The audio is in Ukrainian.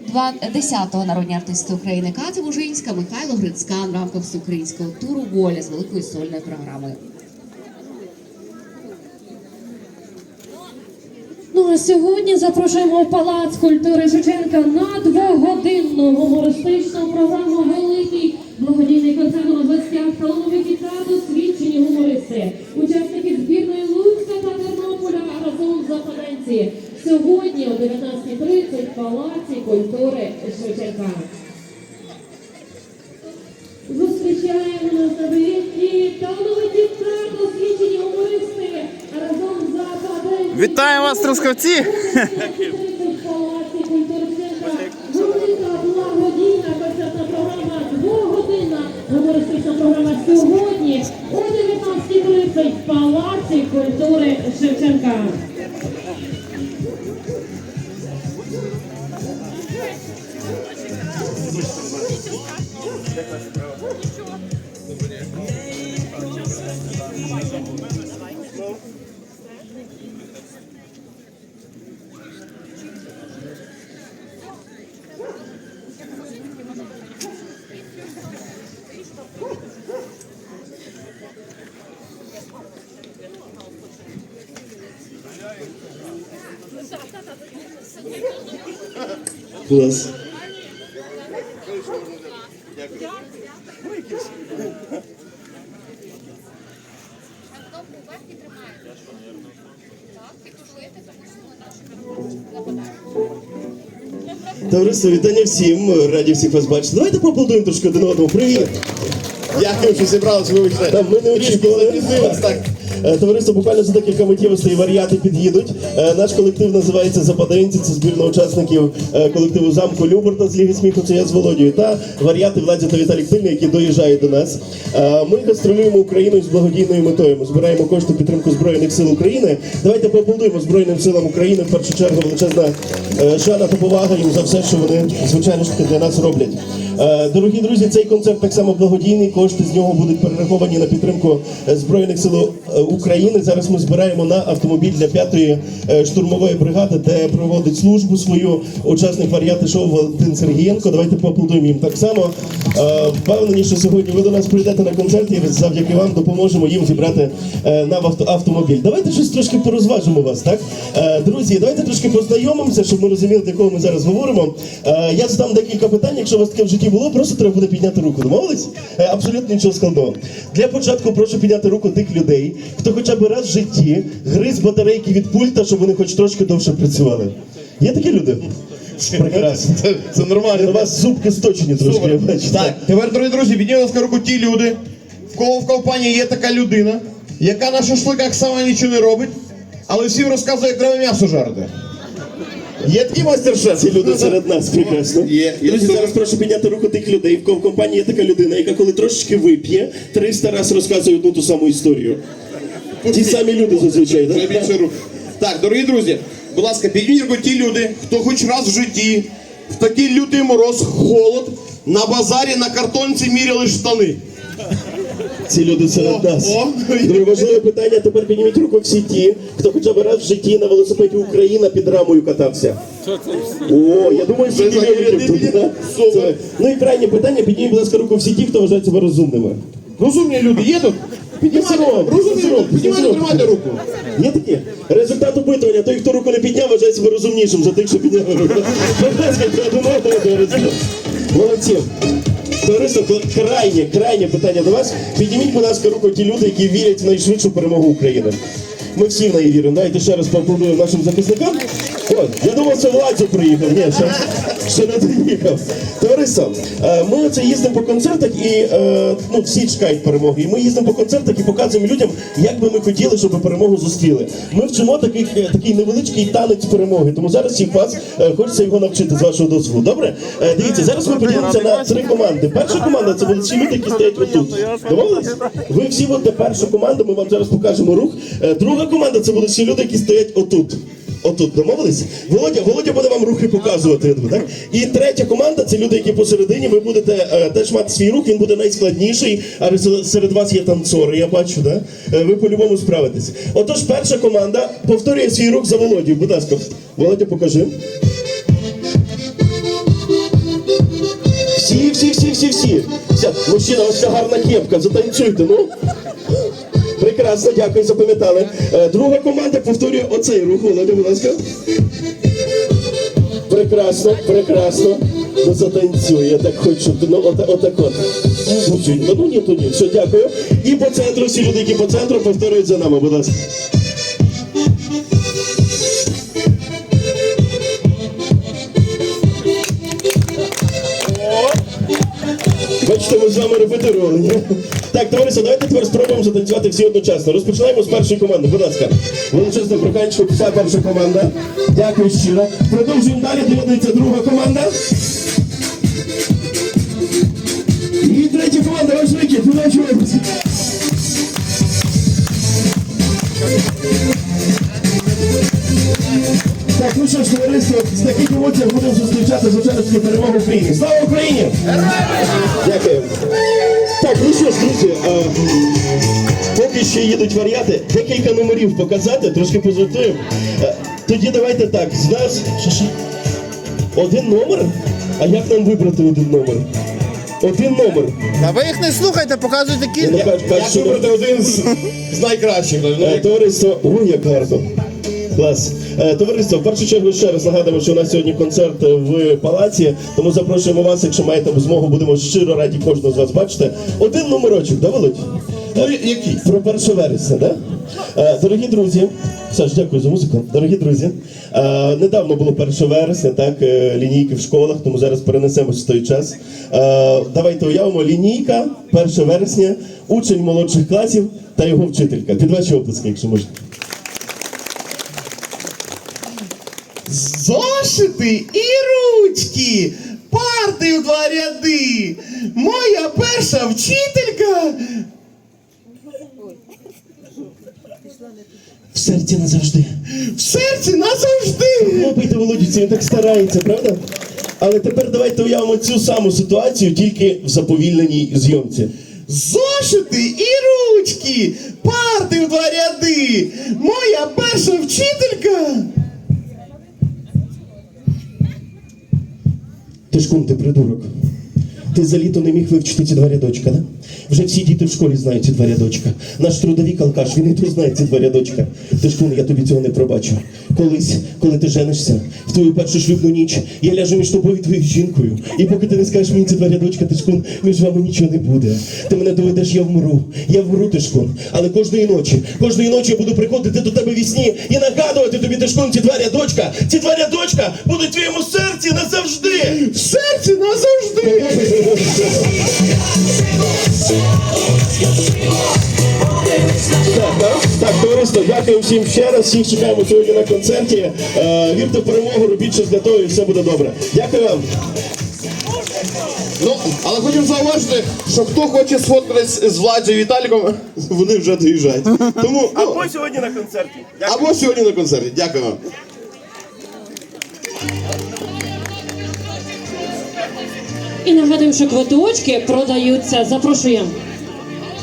Два- 10-го народні артисти України Катя Бужинська, Михайло Грицькан в рамках всеукраїнського туру Воля з великою сольною програмою. Ну а сьогодні запрошуємо в Палац культури Шевченка на двогодинну гумористичну програму Великий благодійний концерт у гостях талановиті та досвідчені гумористи, учасники збірної Луцька та Тернополя разом з западенці. Сьогодні о 19.30 в Палаці культури Шевченка. Зустрічаємо нас на виїзді талановиті та досвідчені гумористи разом з западенці. Вітаємо вас, трускавці! Програма сьогодні о 19.30 в Палаці культури Шевченка. Нападають. Товариство, вітання всім. Раді всіх вас бачити. Давайте поаплодуємо трошки один одному. Привіт! Дякую, що зібралися, ми не очікували. так. Е, Товариство буквально за декілька миттєвостей варіати під'їдуть. Е, Наш колектив називається Западенці. Це збірна учасників е, колективу замку Люберта з Ліги сміху. Це я з Володією. Та варіати Владі та Віталій Тильний, які доїжджають до нас. Ми гастролюємо Україною з благодійною метою. Ми збираємо кошти підтримку Збройних сил України. Давайте поаплодуємо Збройним силам України. В першу чергу величезна шана та повага їм за все, що вони звичайно ж таки для нас роблять. Е, Дорогі друзі, цей концерт так само благодійний. Кошти з нього будуть перераховані на підтримку е, збройних сил е, України. Зараз ми збираємо на автомобіль для п'ятої штурмової бригади, де проводить службу свою учасник варіати шоу Валентин Сергієнко. Давайте поаплодуємо їм так само. Впевнені, що сьогодні ви до нас прийдете на концерт і завдяки вам допоможемо їм зібрати на автомобіль. Давайте щось трошки порозважимо вас, так друзі. Давайте трошки познайомимося, щоб ми розуміли, для кого ми зараз говоримо. Я задам декілька питань. Якщо у вас таке в житті було, просто треба буде підняти руку. Домовились? Е, Абсолютно нічого складного. Для початку прошу підняти руку тих людей, хто хоча б раз в житті гриз батарейки від пульта, щоб вони хоч трошки довше працювали. Є такі люди? Прекрасно. Це, це У вас зубки сточені трошки, я бачу. Так, тепер, дорогі друзі, ласка, руку ті люди, в кого в компанії є така людина, яка на шашликах сама нічого не робить, але всім розказує, як треба м'ясо жарити. Є такий майстер-шеф? Ці люди серед нас прекрасно. Є. Друзі, зараз прошу підняти руку тих людей, в компанії є така людина, яка коли трошечки вип'є, 300 раз розказує одну ту саму історію. Ті самі люди зазвичай, так? Так, дорогі друзі, будь ласка, підніміть руку ті люди, хто хоч раз в житті, в такий лютий мороз, холод, на базарі на картонці міряли штани. Ці люди серед нас. Друге важливе питання. Тепер підніміть руку всі ті, хто хоча б раз в житті на велосипеді Україна під рамою катався. О, я думаю, що тут. да? Це- Ну і крайнє питання, підніміть, будь ласка, руку всі ті, хто вважає себе розумними. Розумні люди є тут? Піднімайте, Сирок, розумні сирок, люди, піднімайте, сирок. тримайте руку. Є такі? Результат опитування. Той, хто руку не підняв, вважає себе розумнішим за тих, що підняв руку. Будь ласка, одного товариство. Молодці. Товариство, крайнє, крайнє питання до вас. Підніміть, будь ласка, руку ті люди, які вірять в найшвидшу перемогу України. Ми всі в неї віримо. Давайте ще раз поаплодуємо нашим захисникам. От, я думав, що Владзю приїхав. Ні, ще, ще не доїхав. Товариство, е, ми оце їздимо по концертах і е, ну, всі чекають перемоги. І ми їздимо по концертах і показуємо людям, як би ми хотіли, щоб перемогу зустріли. Ми вчимо такий, е, такий невеличкий танець перемоги. Тому зараз всіх вас хочеться його навчити з вашого дозволу. Добре? Дивіться, зараз ми поділимося на три команди. Перша команда це будуть всі люди, які стоять отут. Домовились? Ви всі будете перша команда, ми вам зараз покажемо рух. Друга команда це будуть всі люди, які стоять отут. Отут домовилися? Володя Володя буде вам рухи показувати. Я думаю, так? І третя команда це люди, які посередині. Ви будете е, теж мати свій рух, він буде найскладніший, але серед вас є танцори, я бачу, так? Е, ви по-любому справитесь. Отож, перша команда повторює свій рух за Володю. Будь ласка, Володя, покажи. Всі, всі, всі, всі, всі. Вся, мужчина, ось ця гарна кепка, затанцюйте, ну. Прекрасно, дякую, запам'ятали. Е, Друга команда повторює оцей рух, Володя, будь ласка. Прекрасно, прекрасно. Ну затанцює, я так хочу. Ну, от, отак от. Ну, ну ні, то ні. Все, дякую. І по центру, всі люди, які по центру, повторюють за нами, будь ласка. Бачите, ми з вами репетирували. ні? Так, товариство, давайте тепер спробуємо затанцювати всі одночасно. Розпочинаємо з першої команди. Будь ласка. Величезне проханчику, вся перша команда. Дякую щиро. Продовжуємо далі. Доєднується друга команда. І третя команда, ваш вихід, удачі. Так, ну що ж, товариство, з таких емоціях будемо зустрічати звичайно перемогу України. Слава Україні! Дякую. Так, ну що ж, друзі, а, поки ще їдуть варіати, декілька номерів показати, трошки позитуємо. Е, Тоді давайте так, з нас. Один номер? А як нам вибрати один номер? Один номер. Та ви їх не слухайте, показуйте Я кілька. кажу, Як що вибрати один з, з найкращих? Е, Товариство, ой, як гарно. Клас. Е, Товариство, в першу чергу ще раз нагадуємо, що у нас сьогодні концерт в палаці, тому запрошуємо вас, якщо маєте змогу, будемо щиро раді кожного з вас бачити. Один номерочок, да, Володь? Ну, який? Про 1 вересня, да? Е, Дорогі друзі, Саш, дякую за музику. Дорогі друзі, е, недавно було 1 вересня, так, лінійки в школах, тому зараз перенесемось в той час. Давайте уявимо, лінійка 1 вересня, учень молодших класів та його вчителька. Під ваші оплески, якщо можна. Зошити і ручки, парти у два ряди. Моя перша вчителька. В серці назавжди. В серці назавжди. Хлопайте Володіці, він так старається, правда? Але тепер давайте уявимо цю саму ситуацію, тільки в заповільненій зйомці. Зошити і ручки, парти у два ряди. Моя перша вчителька. Ти ж кум, ти придурок. Ти за літо не міг вивчити ці два рядочка, да? Вже всі діти в школі знають ці два рядочка. Наш трудовик алкаш, він і то знає ці два рядочка. Ти ж я тобі цього не пробачу. Колись, коли ти женишся, в твою першу шлюбну ніч, я ляжу між тобою і твоєю жінкою. І поки ти не скажеш мені ці два рядочка, Тишкун, між вами нічого не буде. Ти мене доведеш, я вмру. Я вмру, Тишкун. Але кожної ночі, кожної ночі я буду приходити до тебе вісні і нагадувати тобі, Тишкун, ці два рядочка, ці два рядочка будуть в твоєму серці назавжди. В серці назавжди. Так, так, так, товариство, дякую всім ще раз. Всіх чекаємо сьогодні на концерті. Е, вірте в перемогу, робіть щось для того і все буде добре. Дякую вам. Ну, але хотів зауважити, що хто хоче сфоткатись з Владзю і Віталіком, вони вже доїжджають. Тому ну, Або сьогодні на концерті. або сьогодні на концерті. Дякую вам. І нагадуємо, що квиточки продаються. Запрошуємо.